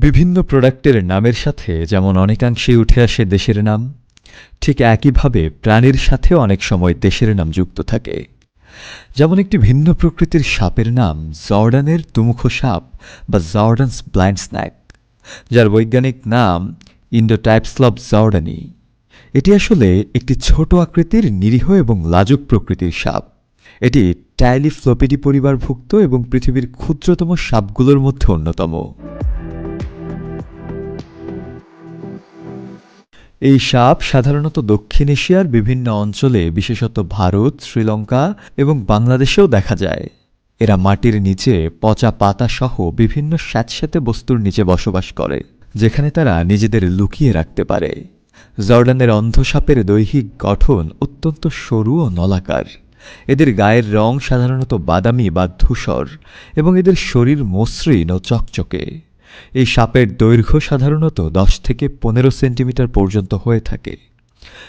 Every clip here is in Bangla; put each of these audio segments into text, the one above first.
বিভিন্ন প্রোডাক্টের নামের সাথে যেমন অনেকাংশেই উঠে আসে দেশের নাম, ঠিক একইভাবে প্রাণীর সাথেও অনেক সময় দেশের নাম যুক্ত থাকে। যেমন একটি ভিন্ন প্রকৃতির সাপের নাম জর্ডানের দুমুখ সাপ বা জর্ডানস ব্লাইন্ড স্ন্যাক, যার বৈজ্ঞানিক নাম ইন্ডোটাইপসলভ জর্ডানি। এটি আসলে একটি ছোট আকৃতির নিরীহ এবং লাজুক প্রকৃতির সাপ। এটি টাইলিফ্লোপিডি পরিবারভুক্ত এবং পৃথিবীর ক্ষুদ্রতম সাপগুলোর মধ্যে অন্যতম। এই সাপ সাধারণত দক্ষিণ এশিয়ার বিভিন্ন অঞ্চলে, বিশেষত ভারত, শ্রীলঙ্কা এবং বাংলাদেশেও দেখা যায়। এরা মাটির নিচে পচা পাতা সহ বিভিন্ন স্যাঁতস্যাঁতে বস্তুর নিচে বসবাস করে, যেখানে তারা নিজেদের লুকিয়ে রাখতে পারে। জর্ডানের অন্ধসাপের দৈহিক গঠন অত্যন্ত সরু ও নলাকার। এদের গায়ের রং সাধারণত বাদামি বা ধূসর এবং এদের শরীর মসৃণ ও চকচকে। এই সাপের দৈর্ঘ্য সাধারণত দশ থেকে পনেরো সেন্টিমিটার পর্যন্ত হয়ে থাকে।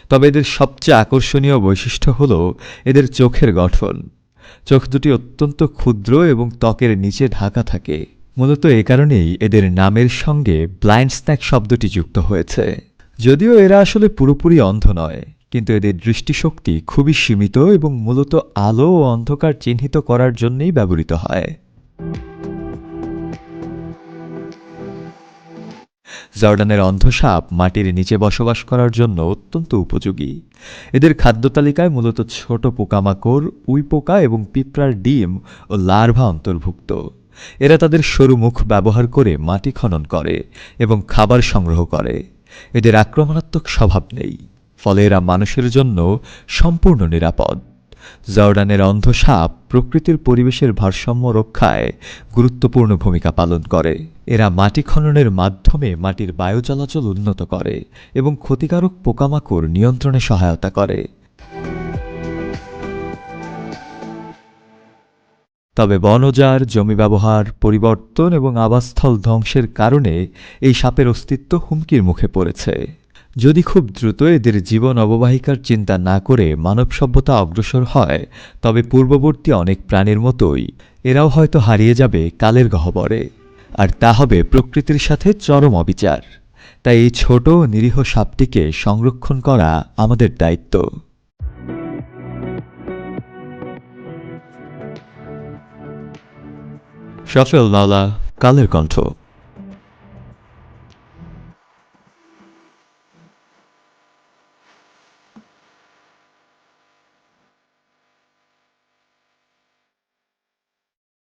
তবে এদের সবচেয়ে আকর্ষণীয় বৈশিষ্ট্য হল এদের চোখের গঠন। চোখ দুটি অত্যন্ত ক্ষুদ্র এবং ত্বকের নিচে ঢাকা থাকে। মূলত এ কারণেই এদের নামের সঙ্গে ব্লাইন্ড স্ন্যাক শব্দটি যুক্ত হয়েছে। যদিও এরা আসলে পুরোপুরি অন্ধ নয়, কিন্তু এদের দৃষ্টিশক্তি খুবই সীমিত এবং মূলত আলো ও অন্ধকার চিহ্নিত করার জন্যই ব্যবহৃত হয়। জর্ডানের অন্ধসাপ মাটির নিচে বসবাস করার জন্য অত্যন্ত উপযোগী। এদের খাদ্য তালিকায় মূলত ছোট পোকামাকড় উইপোকা এবং পিঁপড়ার ডিম ও লার্ভা অন্তর্ভুক্ত। এরা তাদের সরু মুখ ব্যবহার করে মাটি খনন করে এবং খাবার সংগ্রহ করে। এদের আক্রমণাত্মক স্বভাব নেই, ফলে এরা মানুষের জন্য সম্পূর্ণ নিরাপদ। জর্ডানের অন্ধ সাপ প্রকৃতির পরিবেশের ভারসাম্য রক্ষায় গুরুত্বপূর্ণ ভূমিকা পালন করে। এরা মাটি খননের মাধ্যমে মাটির বায়ু চলাচল উন্নত করে এবং ক্ষতিকারক পোকামাকড় নিয়ন্ত্রণে সহায়তা করে। তবে বনজার জমি ব্যবহার, পরিবর্তন এবং আবাসস্থল ধ্বংসের কারণে এই সাপের অস্তিত্ব হুমকির মুখে পড়েছে। যদি খুব দ্রুত এদের জীবন অববাহিকার চিন্তা না করে মানব সভ্যতা অগ্রসর হয়, তবে পূর্ববর্তী অনেক প্রাণীর মতোই। এরাও হয়তো হারিয়ে যাবে কালের গহ্বরে। আর তা হবে প্রকৃতির সাথে চরম অবিচার। তাই এই ছোট নিরীহ সাপটিকে সংরক্ষণ করা আমাদের দায়িত্ব। সফল মাওলা কালের কণ্ঠ।